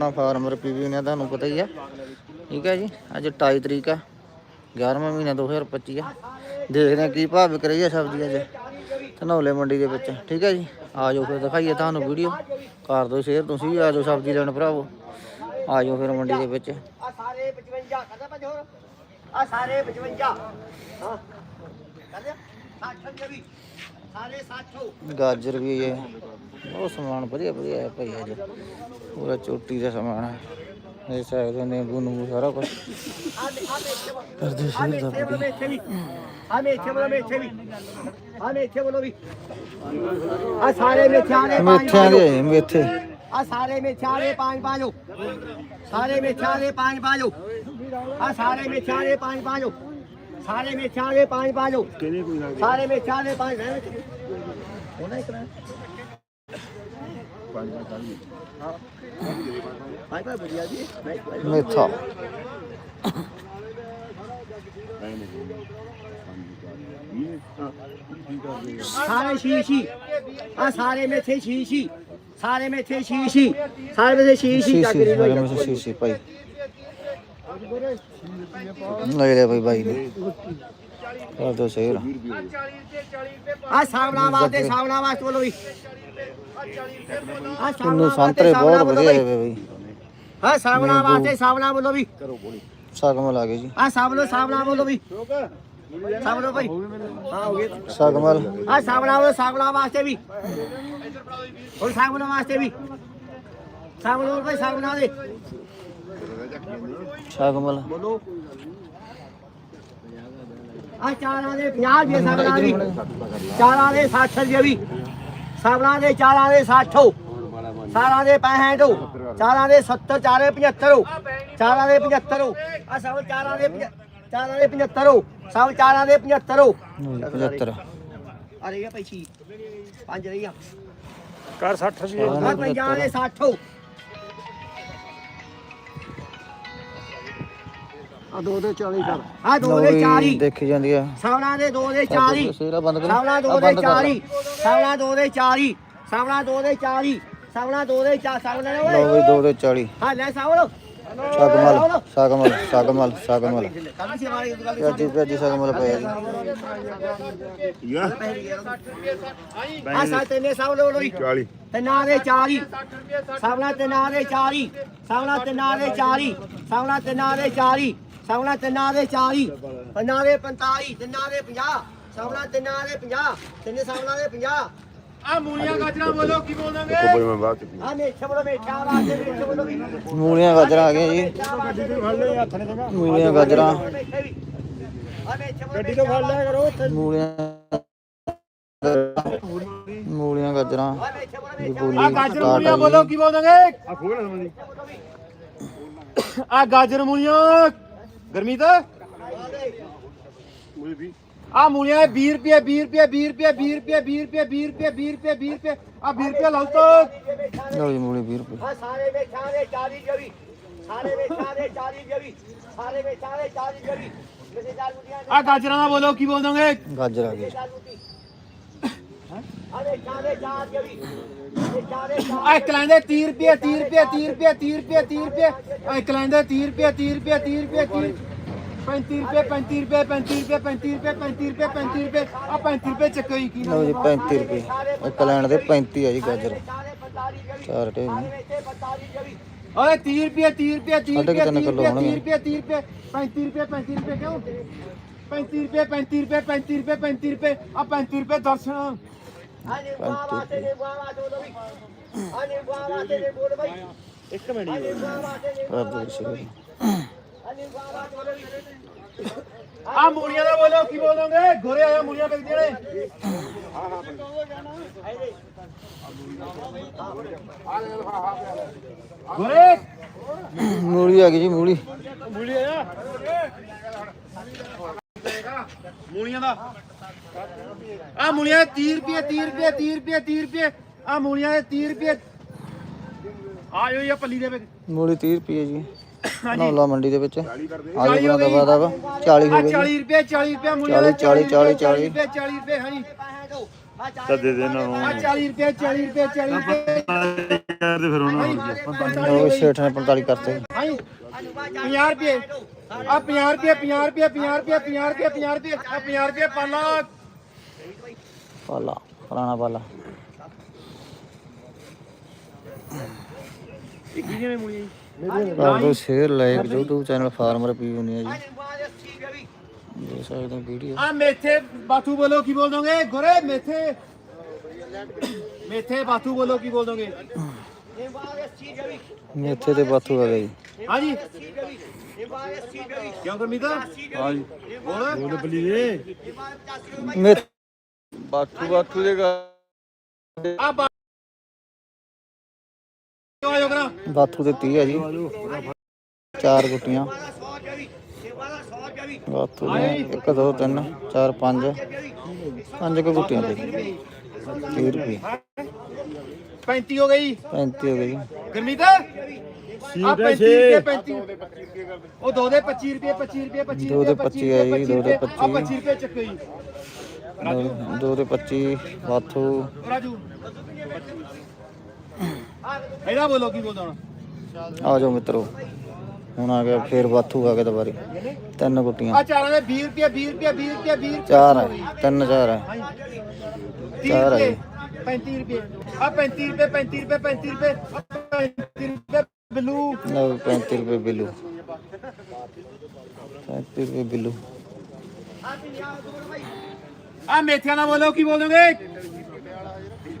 ਨਾ farmer PV ਨੇ ਤੁਹਾਨੂੰ ਪਤਾ ਹੀ ਆ। ਠੀਕ ਹੈ ਜੀ ਅੱਜ 28 ਤਰੀਕ ਆ 11ਵਾਂ ਮਹੀਨਾ 2025 ਆ। ਦੇਖਦੇ ਆ ਕੀ ਭਾਅ ਵਿਕ ਰਹੀ ਆ ਸਬਜ਼ੀ ਅੱਜ ਧਨੌਲੇ ਮੰਡੀ ਦੇ ਵਿੱਚ। ਠੀਕ ਹੈ ਜੀ ਆ ਜਾਓ ਫਿਰ ਦਿਖਾਈਏ ਤੁਹਾਨੂੰ ਵੀਡੀਓ। ਕਰ ਦਿਓ ਸ਼ੇਅਰ ਤੁਸੀਂ ਵੀ ਆ ਜਾਓ ਸਬਜ਼ੀ ਲੈਣ ਭਰਾਵੋ। ਆ ਜਾਓ ਫਿਰ ਮੰਡੀ ਦੇ ਵਿੱਚ। ਆ ਸਾਰੇ 55 ਕਰਦਾ ਹੋਰ ਆ ਸਾਰੇ 55 ਹਾਂ। ਕਰਦੇ 60 ਦੇ ਵੀ। ਸਾਰੇ 60 ਗਾਜਰ ਵੀ ਹੈ ਬਹੁਤ ਸਮਾਨ ਵਧੀਆ ਵਧੀਆ ਹੈ ਭਾਈ ਅੱਜ। ਪੂਰਾ ਚੋਟੀ ਦਾ ਸਮਾਨ ਹੈ। ਇਹ ਸਕਦੇ ਨਿੰਬੂ ਨੂੰ ਸਾਰਾ ਕੁਝ ਸ਼ੇਅਰ ਦਾ ਮੇਥੇ ਬੋਲੋ ਮੇਥੇ ਵੀ ਆ ਮੇਥੇ। ਬੋਲੋ ਵੀ ਆ ਮੇਥੇ ਬੋਲੋ ਵੀ ਆ ਸਾਰੇ ਮੇਥਿਆਂ ਦੇ ਪੰਜ ਮੇਥਿਆਂ ਦੇ ਮੇਥੇ ਆ ਸਾਰੇ ਮੇਥਿਆਂ ਦੇ ਪੰਜ ਪਾਜੋ ਸਾਰੇ ਮੇਥਿਆਂ ਦੇ ਪੰਜ ਪਾਜੋ ਆ ਸਾਰੇ ਮੇਥਿਆਂ ਦੇ ਪੰਜ ਪਾਜੋ ਸਾਰੇ ਮੇਥਿਆਂ ਦੇ ਪੰਜ ਪਾਜੋ ਸਾਰੇ ਮੇਥਿਆਂ ਦੇ ਪੰਜ ਰਹਿ ਉਹਨਾਂ ਇੱਕ ਜੀ ਮੇਥਾ ਸਾਰੇ ਸ਼ੀਸ਼ੀ। ਆ ਸਾਰੇ ਮੇਥੇ ਸ਼ੀਸ਼ੀ। ਸਾਰੇ ਮੇਥੇ ਸ਼ੀਸ਼ੀ। ਸਾਰੇ ਮੇਥੇ ਸ਼ੀਸ਼ੀ। ਸ਼ੀਸ਼ੀ ਭਾਈ। ਲੈ ਲੈ ਭਾਈ ਭਾਈ ਨੇ ਕਰ ਦੋ ਸ਼ੇਅਰ ਆ। ਸਾਵਣਾ ਵਾਸਤੇ ਸਾਵਣਾ ਵਾਸਤੇ ਬੋਲੋ ਵੀ ਆ ਕਿੰਨੂ ਸੰਤਰੇ ਬਹੁਤ ਵਧੀਆ ਹੈ ਭਾਈ ਹਾਂ ਸਾਵਣਾ ਵਾਸਤੇ ਸਾਵਣਾ ਬੋਲੋ ਵੀ ਸਗਮਲ ਆ ਗਏ ਜੀ। ਆ ਸਾਵਣੋ ਸਾਵਣਾ ਬੋਲੋ ਵੀ ਸਾਵਣੋ ਭਾਈ ਹਾਂ ਹੋ ਗਏ। ਸਗਮਲ ਆ ਸਾਵਣਾ ਬੋਲੋ ਸਾਵਣਾ ਵਾਸਤੇ ਵੀ। ਹੋਰ ਸਾਵਣਾ ਵਾਸਤੇ ਵੀ। ਸਾਵਣੋ ਭਾਈ ਸਾਵਣਾ ਦੇ। ਸਗਮਲ ਬੋਲੋ ਆ ਚਾਰਾਂ ਦੇ 50 ਰੁਪਏ ਸਾਵਣਾ ਦੀ ਚਾਰਾਂ ਦੇ 60 ਰੁਪਏ ਵੀ ਸਾਵਣਾ ਦੇ ਚਾਰਾਂ ਦੇ 60 ਸਾਰਾਂ ਦੇ 65 ਚਾਰਾਂ ਦੇ 70 ਚਾਰੇ 75 ਚਾਰਾਂ ਦੇ 75 ਆ ਸਭ ਚਾਰਾਂ ਦੇ ਪੰਜ- ਚਾਰਾਂ ਦੇ 75 ਸਭ ਚਾਰਾਂ ਦੇ 75 75 ਆ ਰਹੀ ਆ ਪੈਸੀ ਪੰਜ ਰਹੀ ਆ ਕਰ 60 ਵੀ ਆ ਪੰਜਾਂ ਦੇ 60 ਆ ਦੋ ਦੇ 40 ਕਰ। ਆ ਦੋ ਦੇ 40 ਦੇਖੀ ਜਾਂਦੀ ਆ। ਸਾਵਣਾ ਦੇ ਦੋ ਦੇ 40 ਸ਼ੇਰਾ ਬੰਦ ਕਰ। ਸਾਵਣਾ ਦੋ ਦੇ 40 ਸਾਵਣਾ ਦੋ ਦੇ 40 ਸਾਵਣਾ ਦੋ ਦੇ 40 ਸਾਵਣਾ ਦੋ ਦੇ 40 ਸਾਵਣਾ ਨੇ ਲਓ ਓਏ। ਵੀ 2 ਦੇ 40 ਹਾਂ ਲੈ ਸਾਵਣੋ। ਸਗਮਲ ਸਗਮਲ ਸਗਮਲ ਸਗਮਲ। ਕੱਲ ਸੀ ਮਾਰੀ ਗੱਲ ਪਿਆਜੀ ਪਿਆਜੀ ਸਗਮਲ ਪਿਆ ਜੀ ਆ ਸਾ ਤੈਨੇ ਸਾਵਣੋ ਲੋਈ 40 ਤੇ ਨਾ ਦੇ 40 ਸਾਵਣਾ ਤੇ ਨਾ ਦੇ 40 ਸਾਵਣਾ ਤੇ ਨਾ ਦੇ 40 ਸਾਵਣਾ ਤੇ ਨਾ ਦੇ 40 ਸਾਵਣਾ ਤੇ ਨਾ ਦੇ 40 ਤੇ ਨਾ ਦੇ 45 ਤੇ ਨਾ ਦੇ 50 ਸਾਵਣਾ ਤੇ ਨਾ ਦੇ 50 ਤਿੰਨੇ ਸਾਵਣਾ ਦੇ 50 ਆ ਮੂਲੀਆਂ ਗਾਜਰਾਂ ਬੋਲੋ ਕੀ ਬੋਲਾਂਗੇ? ਕੋਈ ਮੈਂ ਬਾਅਦ ਚ ਆ ਮੇਠੇ ਬੋਲੋ ਮੇਠਾ ਵਾਸਤੇ ਮੇਠੇ ਬੋਲੋ ਵੀ। ਮੂਲੀਆਂ ਗਾਜਰਾਂ ਆ ਗਈਆਂ ਜੀ। ਮੂਲੀਆਂ ਗਾਜਰਾਂ। ਆ ਮੇਠੇ ਬੋਲੋ ਗੱਡੀ ਤੋਂ ਫੜ ਲਿਆ ਕਰੋ ਉੱਥੇ। ਮੂਲੀਆਂ ਮੂਲੀਆਂ ਗਾਜਰਾਂ। ਆ ਮੇਠੇ ਬੋਲੋ ਦੀ ਆ ਬੋਲੀ ਗਾਜਰ ਮੂਲੀਆਂ ਬੋਲੋ ਕੀ ਬੋਲਾਂਗੇ? ਆ ਖੋਲ ਸਮਝੀ ਆ ਗਾਜਰ ਮੂਲੀਆਂ। ਗਰਮੀਤ? ਮੂਲੀ ਵੀ ਆ ਮੂਲੀਆਂ 20 ਰੁਪਏ 20 ਰੁਪਏ 20 ਰੁਪਏ 20 ਰੁਪਏ 20 ਰੁਪਏ 20 ਰੁਪਏ 20 ਰੁਪਏ 20 ਰੁਪਏ। ਆ 20 ਰੁਪਏ ਲਾਓ ਤੋ। ਲਓ ਜੀ ਮੂਲੀ 20 ਰੁਪਏ। ਆ ਸਾਰੇ ਮੇਠਾਂ ਦੇ 40 ਜਵੀ ਸਾਰੇ ਮੇਠਾਂ ਦੇ 40 ਜਵੀ ਸਾਰੇ ਮੇਠਾਂ ਦੇ 40 ਜਵੀ ਚਾਰ ਆ ਗਾਜਰਾਂ ਦਾ ਬੋਲੋ ਕੀ ਬੋਲ ਦੋਗੇ? ਗਾਜਰ ਚਾਰ ਦੇ 4 ਜਵੀ ਇਹ ਚਾਰੇ ਆ ਇੱਕ ਲੈਂਦੇ 30 ਰੁਪਏ 30 ਰੁਪਏ 30 ਰੁਪਏ 30 ਰੁਪਏ 30 ਰੁਪਏ ਇੱਕ ਲੈਂਦੇ 30 ਰੁਪਏ 30 ਰੁਪਏ 30 ਰੁਪਏ 30 35 ਰੁਪਏ 35 ਰੁਪਏ 35 ਰੁਪਏ 35 ਰੁਪਏ 35 ਰੁਪਏ 35 ਰੁਪਏ ਆ 35 ਰੁਪਏ ਚੱਕੋ ਜੀ ਕੀ ਲਓ ਜੀ 35 ਰੁਪਏ ਇੱਕ ਲੈਣ ਦੇ 35 ਆ ਜੀ ਗਾਜਰ ਚਾਰੇ 45 ਜਵੀ ਚਾਰ ਟੇ ਸਾਰੇ ਮੇਠੇ 45 ਜਵੀ ਓਏ 30 ਰੁਪਏ 30 ਰੁਪਏ 30 ਸਾਢੇ ਰੁਪਏ ਕੁ ਤਿੰਨ 30 ਕਿੱਲੋ ਰੁਪਏ ਹੋਣਗੇ। 30 ਰੁਪਏ 30 ਰੁਪਏ 35 ਰੁਪਏ 35 ਰੁਪਏ ਕਿਉਂ 35 ਰੁਪਏ 35 ਰੁਪਏ 35 ਰੁਪਏ 35 ਰੁਪਏ ਆ 35 ਰੁਪਏ ਦਰਸ਼ਨ एक मिनट ਆ ਮੂਲੀਆਂ ਦਾ ਬੋਲੋ ਕੀ ਬੋਲੋਗੇ ਘੋਰੇ ਆਇਆ ਮੂਲੀਆਂ ਵੇਚਦੇ ਨੇ ਹਾਂ ਹਾਂ ਘੋਰੇ ਮੂਲੀ ਆ ਗਈ ਜੀ ਮੂਲੀ ਮੂਲੀ ਆਇਆ ਮੂਲੀਆਂ ਦਾ। ਆ ਮੂਲੀਆਂ ਦੇ 30 ਰੁਪਏ 30 ਰੁਪਏ 30 ਰੁਪਏ 30 ਰੁਪਏ। ਆ ਮੂਲੀਆਂ ਦੇ 30 ਰੁਪਏ। ਆ ਜਾਓ ਇਹ ਪੱਲੀ ਦੇ ਵਿੱਚ। ਮੂਲੀ 30 ਰੁਪਏ ਜੀ। ਨੌਲਾ ਮੰਡੀ ਦੇ ਵਿੱਚ। ਆਲੂ 40 ਹੋ ਬਣਾ ਗਈ। ਦਵਾ ਦਵਾ 40 ਆ ਹੋ ਗਈ 40 ਰੁਪਏ 40 ਰੁਪਏ ਮੂਲੀਆਂ ਦੇ 40, 40, 40, 40 ਰੁਪਏ 40 ਰੁਪਏ ਹਾਂਜੀ। ਤਾਂ ਦੇ ਦੇ ਨੂੰ ਆ 40 ਰੁਪਏ 40 ਰੁਪਏ 40 ਰੁਪਏ। ਯਾਰ ਤੇ ਫਿਰ ਉਹਨਾਂ ਨੂੰ ਲਓ ਵੀ ਸੇਠ ਨੇ 45 ਕਰਤੇ। ਹਾਂਜੀ। 50 ਰੁਪਏ। ਆ 50 ਰੁਪਏ 50 ਰੁਪਏ 50 ਰੁਪਏ 50 ਰੁਪਏ 50 ਰੁਪਏ ਆ 50 ਰੁਪਏ ਪਾਲਾ ਪਾਲਾ ਪੁਰਾਣਾ ਪਾਲਾ ਕਰ ਦੋ share like YouTube channel farmer ਪੀ ਹੁੰਨੀ ਹੈ ਜੀ ਦੇਖ ਸਕਦੇ ਹੋ ਵੀਡੀਓ ਆ ਮੇਥੇ ਬਾਥੂ ਬੋਲੋ ਕੀ ਬੋਲ ਦੋਗੇ ਗੋਰੇ ਮੇਥੇ ਮੇਥੇ ਬਾਥੂ ਬੋਲੋ ਕੀ ਬੋਲ ਦੋਗੇ ਮੇਥੇ ਤੇ ਬਾਥੂ ਆ ਗਈ ਹਾਂਜੀ ਕਿਉਂ ਗੁਰਮੀਤ ਹਾਂਜੀ ਬੋਲ ਬੋਲ ਬਲੀ ਦੇ ਮੇ ਬਾਥੂ ਬਾਥੂ ਦੇ ਆ ਬਾ ਕਿਉਂ ਆਇਓ ਕਰਾ ਬਾਥੂ ਤੇ 30 ਹੈ ਜੀ ਚਾਰ ਗੁੱਟੀਆਂ ਬਾਥੂ ਦੀਆਂ 1 2 3 4 5 ਪੰਜ ਕੁ ਗੁੱਟੀਆਂ ਤੇ 30 ਰੁਪਏ 35 ਹੋ ਗਈ 35 ਹੋ ਗਈ ਗੁਰਮੀਤ ਆ 35 ਰੁਪਏ 35 ਉਹ ਦੋ ਦੇ 25 ਰੁਪਏ 25 ਰੁਪਏ 25 ਦੋ ਦੇ 25 ਹੈ ਜੀ, ਦੋ ਦੇ ਆ 25 ਰੁਪਏ ਚੱਕੋ ਜੀ। ਦੋ- ਦੋ ਦੇ 25 ਬਾਥੂ ਰਾਜੂ। ਇਹਦਾ ਬੋਲੋ ਕੀ ਬੋਲਦਾ ਹੁਣ? ਆ ਜਾਓ ਮਿੱਤਰੋ। ਹੁਣ ਆ ਗਿਆ ਫੇਰ ਬਾਥੂ ਆ ਗਿਆ ਦੁਬਾਰੇ। ਤਿੰਨ ਆ ਗੁੱਟੀਆਂ ਚਾਰਾਂ ਦੇ 20 ਰੁਪਏ 20 ਰੁਪਏ 20 ਰੁਪਏ 20 ਰੁਪਏ। ਚਾਰ ਹੈ ਤਿੰਨ ਚਾਰ ਹੈ। ਚਾਰ ਹੈ 35 ਰੁਪਏ। ਆ 35 ਰੁਪਏ 35 ਰੁਪਏ 35 ਰੁਪਏ ਆਹ 35 ਰੁਪਏ ਬਲੂ। ਲਓ 35 ਰੁਪਏ ਬਿੱਲੂ। 35 ਰੁਪਏ ਬਿੱਲੂ। ਆ ਮੇਥਿਆਂ ਦਾ ਬੋਲੋ ਕੀ ਬੋਲੋਗੇ?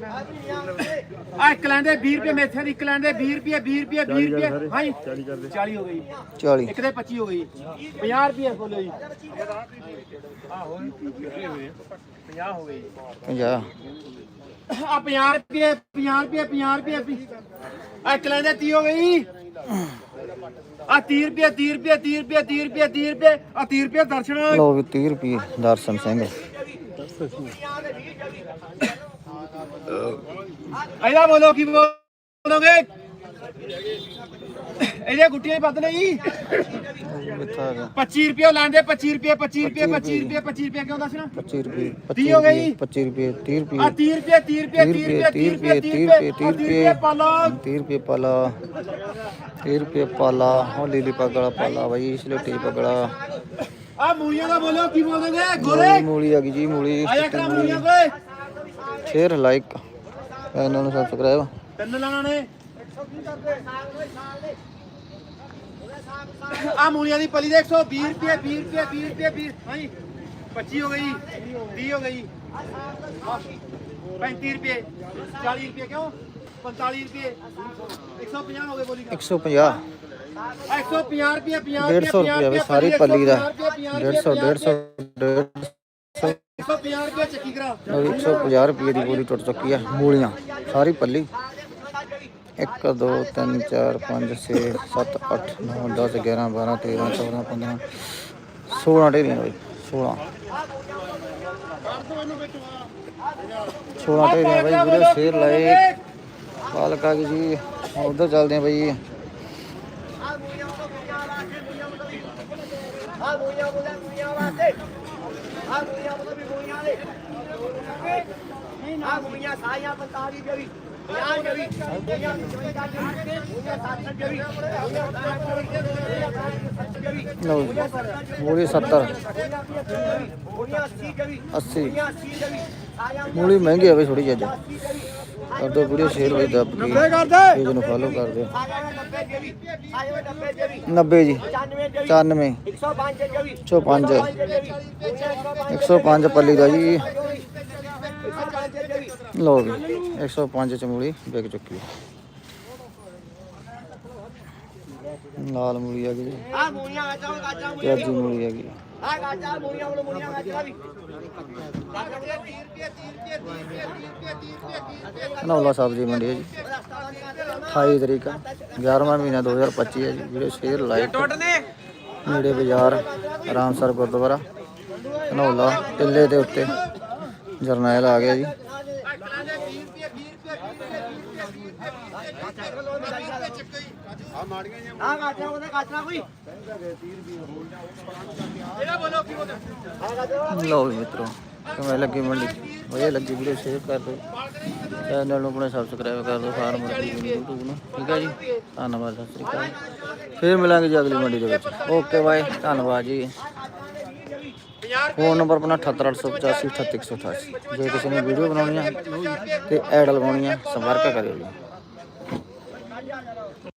ਆ ਇੱਕ ਲੈਂਦੇ 20 ਰੁਪਏ ਮੇਥਿਆਂ ਦੀ ਇੱਕ ਲੈਂਦੇ 20 ਰੁਪਏ 20 ਰੁਪਏ 20 ਰੁਪਏ। ਹਾਂਜੀ 40 ਹੋ ਗਈ। 40 ਇੱਕ ਦੇ 25 ਹੋ ਗਈ। 50 ਰੁਪਏ ਬੋਲੋ ਜੀ। ਆ ਹੋ ਗਈ। 50 ਹੋ ਗਈ 50 ਆ 50 ਰੁਪਏ 50 ਰੁਪਏ 50 ਰੁਪਏ। ਆ ਇੱਕ ਲੈਂਦੇ 30 ਹੋ ਗਈ। ਆ 30 ਰੁਪਏ 30 ਰੁਪਏ 30 ਰੁਪਏ 30 ਰੁਪਏ 30 ਰੁਪਏ। ਆ 30 ਰੁਪਏ ਦਰਸ਼ਨ। ਵੀ 30 ਰੁਪਏ ਦਰਸ਼ਨ ਸਿੰਘ। ਇਹਦਾ ਬੋਲੋ ਕੀ ਬੋਲੋਗੇ? ਇਹਦੇ ਗੁੱਟੀਆਂ ਹੀ ਬਦਲੇ ਜੀ। ਕਿੱਥਾ ਆ ਗਿਆ 25 ਰੁਪਏ ਲਾਂਦੇ 25 ਰੁਪਏ 25 ਰੁਪਏ। 25 ਰੁਪਏ 25 ਰੁਪਏ ਕਿਉਂ ਦੱਸਣਾ 25 ਰੁਪਏ ਤੀਹ ਹੋ ਗਈ? 25 ਰੁਪਏ 30 ਆ ਰੁਪਏ 30 ਰੁਪਏ 30 ਰੁਪਏ 30 ਰੁਪਏ 30 ਰੁਪਏ 30 ਰੁਪਏ 30 ਰੁਪਏ ਪਾਲਾ। 30 ਰੁਪਏ ਪਾਲਾ 30 ਰੁਪਏ ਪਾਲਾ ਹੋ ਲੀਲੀ ਪਗੜਾ ਪਾਲਾ ਬਾਈ ਸਲੇਟੀ ਪਗੜਾ ਆ ਮੂਲੀਆਂ ਦਾ ਬੋਲੋ ਕੀ ਬੋਲੋਗੇ? ਗੋਰੇ? ਮੂਲੀ ਆ ਗਈ ਜੀ ਮੂਲੀ ਆਇਆ ਕਰਾ ਮੂਲੀਆਂ ਕੋਲੇ? ਸ਼ੇਅਰ ਲਾਈਕ ਇਹਨਾਂ ਨੂੰ ਸਬਸਕ੍ਰਾਈਬ ਤਿੰਨ ਲਾਣਾ ਨੇ। ਆ ਮੂਲੀਆਂ ਦੀ ਪਲੀ ਦੇ 120 ਰੁਪਏ 20 ਰੁਪਏ 20 ਰੁਪਏ 20 ਹਾਂਜੀ। 25 ਹੋ ਗਈ 30 ਹੋ ਗਈ। 35 ਰੁਪਏ 40 ਰੁਪਏ ਕਿਉਂ? 45 ਰੁਪਏ। 150 ਹੋ ਗਏ ਬੋਲੀ 150 ਆ 150 ਰੁਪਏ 50 150 ਰੁਪਏ ਸਾਰੀ ਪੱਲੀ ਦਾ। 150 150 150 150 ਰੁਪਏ ਚੱਕੀ ਕਰਾ। ਲਓ ਜੀ, 150 ਰੁਪਏ ਦੀ ਪੂਰੀ ਟੁੱਟ ਚੁੱਕੀ ਆ ਮੂਲੀਆਂ ਸਾਰੀ ਪੱਲੀ। 1 2 3 4 5 6 7 8 9 10 11 12 13 14 15 16 ਢੇਰੀਆਂ ਬਈ 16 16 ਢੇਰੀਆਂ ਬਈ ਵੀਰੇ ਸ਼ੇਰ ਲਾਏ। ਪਾਲਕ ਆ ਗਈ ਜੀ ਉਧਰ ਚੱਲਦੇ ਆ ਬਈ। ਆ ਮੂਲੀਆਂ ਬੋਲੇ ਮੂਲੀਆਂ ਵਾਸਤੇ। ਆ ਮੂਲੀਆਂ ਬੋਲੇ ਵੀ ਮੂਲੀਆਂ ਦੇ ਆ ਮੂਲੀਆਂ ਸਾਈਆਂ 45 ਦੇ ਵੀ 50 ਦੇ 55 ਦੇ ਵੀ 60 ਦੇ ਲਓ ਮੂਲੀ 70 ਮੂਲੀਆਂ 80 ਮੂਲੀ ਮਹਿੰਗੀ ਆ ਬਈ ਥੋੜੀ ਜਿਹੀ ਅੱਜ। ਕਰ ਦੋ ਵੀਡੀਓ ਸ਼ੇਅਰ ਬਈ ਦੱਬ ਕੇ। ਪੇਜ ਨੂੰ ਫੋਲੋ ਕਰ ਦਿਓ ਸਾਈਆਂ 90 ਦੇ ਵੀ ਸਾਈਆਂ 90 ਦੇ ਵੀ 90 ਜੀ 95 ਦੇ ਵੀ 95 105 ਦੇ ਵੀ 105 ਦੇ ਵੀ 105 ਪੱਲੀ ਦਾ ਜੀ। 105 ਦੇ ਵੀ ਲਓ ਵੀ 105 ਚ ਮੂਲੀ ਵਿਕ ਚੁੱਕੀ ਹੈ। ਲਾਲ ਮੂਲੀ ਆ ਗਈ ਜੀ। ਆ ਮੂਲੀਆਂ ਆ ਜਾਓ ਪਿਆਜੀ ਮੂਲੀ ਆ ਗਈ ਆ ਗਾਜਾ ਮੂਲੀਆਂ ਵਾਲੇ ਮੂਲੀਆਂ ਗਾਜਾ ਵੀ। ਨੌਲਾ ਸਬਜ਼ੀ ਮੰਡੀ ਹੈ ਜੀ। 28 ਤਰੀਕ ਆ, 11ਵਾਂ ਮਹੀਨਾ 2025 ਹੈ ਜੀ। ਵੀਰੇ ਸ਼ੇਅਰ ਲਾਈਕ ਨੇੜੇ ਬਾਜ਼ਾਰ ਰਾਮਸਰ ਗੁਰਦੁਆਰਾ ਨੌਲਾ ਟਿੱਲੇ ਦੇ ਉੱਤੇ ਜਰਨੈਲ ਆ ਗਿਆ ਜੀ। ਆ ਗਾਜਾ ਉਹਨੇ ਗਾਜਾ ਕੋਈ। ਇਹਦਾ ਬੋਲੋ ਕੀ ਬੋਲਦੇ ਲਓ ਵੀ ਮਿੱਤਰੋ ਕਿਵੇਂ ਲੱਗੀ ਮੰਡੀ? ਵਧੀਆ ਲੱਗੀ ਵੀਡੀਓ ਸ਼ੇਅਰ ਕਰ ਦਿਓ। ਚੈਨਲ ਨੂੰ ਆਪਣੇ ਸਬਸਕ੍ਰਾਈਬ ਕਰ ਦਿਓ ਫਾਰਮਰ ਦੀ YouTube ਨੂੰ। ਠੀਕ ਹੈ ਜੀ? ਧੰਨਵਾਦ ਸਤਿ ਸ੍ਰੀ ਅਕਾਲ। ਫਿਰ ਮਿਲਾਂਗੇ ਜੀ ਅਗਲੀ ਮੰਡੀ ਦੇ ਵਿੱਚ। Okay bye. ਧੰਨਵਾਦ ਜੀ। ਫੋਨ ਨੰਬਰ ਆਪਣਾ 78885 38188 ਜੇ ਕਿਸੇ ਨੇ ਵੀਡੀਓ ਬਣਾਉਣੀ ਆ ਤੇ ਐਡ ਲਗਾਉਣੀ ਆ ਸੰਪਰਕ ਕਰਿਓ ਜੀ।